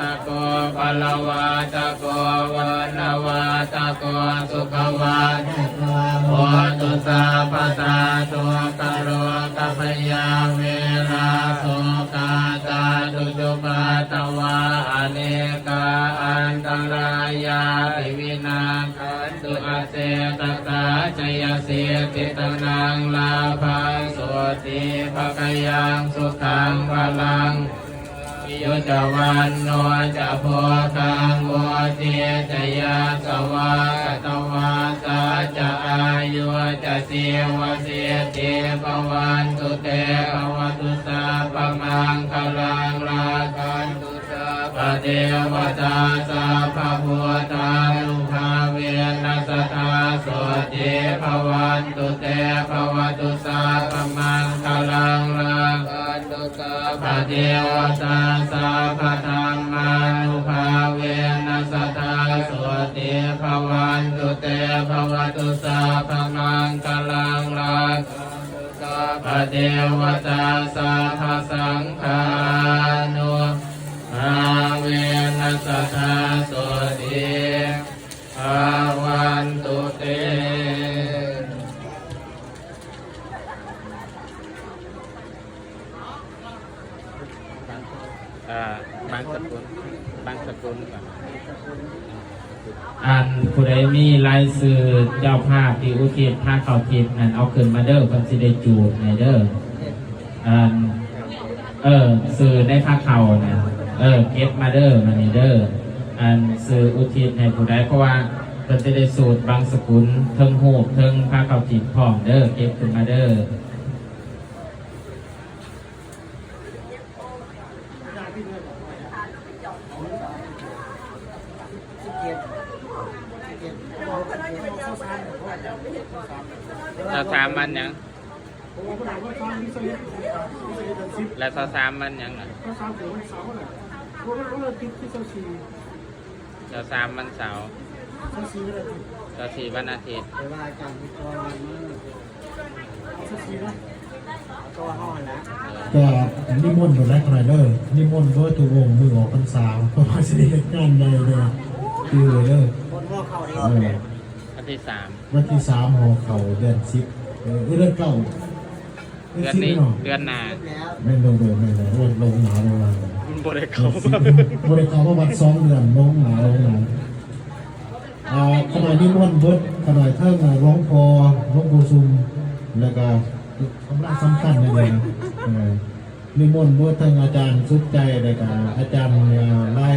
ตะโกภะละวะตะโกวันวะตะโกสุขวะโอตุสาปะตาตุกะโรกัพยาเวลาโสกาตาตุจุปาตวะอเนกาอันตรายาปิวินาคันตุอาเสตตาจยเสติตนังลาภังโสติภะกยังสุขังพลัง ยุจวันโนจะโพคังโวเทจยาสวากตวาสาจะอายุจะเสียวเสียเทปวันตุเตภวตุสาปมังคลังลาคันตุสาปเทวตาสาภพุทธานุภาเวนัสตาโสติภวันตุเตภวตุสา เทวตาสาภธรรมานุภาเวนัสตาโสติภวันตุเตภวตุสาปมังคลังลาคันตุสาปเทวตาสาภสังฆานุอาเวนัสตาโสติอาวันตุเต อ่า บางสกุลบางสกุลก่อนอันผู้ใดมีลายสื่อเจ้าภาพที่อุทิศผ้าเขาทิพย์นั่นเอาขึ้นมาเด้อคนสิได้จูบในเด้ออันเออสื่อได้ผ้าเขานะเออเก็บมาเด้อมานี่เด้ออันสื่ออุทิศให้ผู้ใดเพราะว่าเพิ่นจะได้สูตรบางสกุลเทิงหูเทิงผ้าเขาทิพย์พร้อมเด้อเก็บขึ้นมาเด้อ เราสามมันยังแล้วเราสามมันยังอะเราสามมันเสาร์เราสี่วันอาทิตย์แต่ว่าการที่ตัวมันตัวห่อนะ ก็นิมนต์อยู่แล้วไรเดอร์นิมนต์ด้วยตัววงมือออกพรรษาเพราะว่าสิได้งานใหญ่เลยคือเด้อคนห่อเข่าเดียเอวอวันที่สามวันที่สามหอเขาเดือนสิบเออเดือนเก้าเดือนสิบนี้เนาะเดือนหน้าแล้วไม่ลงเลยไม่เลยลงลงหนาลงหนาบริเขาบริการว่าวันสองเดือนลงหนาลงหนาอ่าขณะนิมนต์เบิดขณะเท่าไหร่ร้องพอร้องโบซุมแล้วก็ กำลังสำคัญเลยนะนิมนต์เบิดทั้งอาจารย์สุดใจแล้วก็อาจารย์ไล่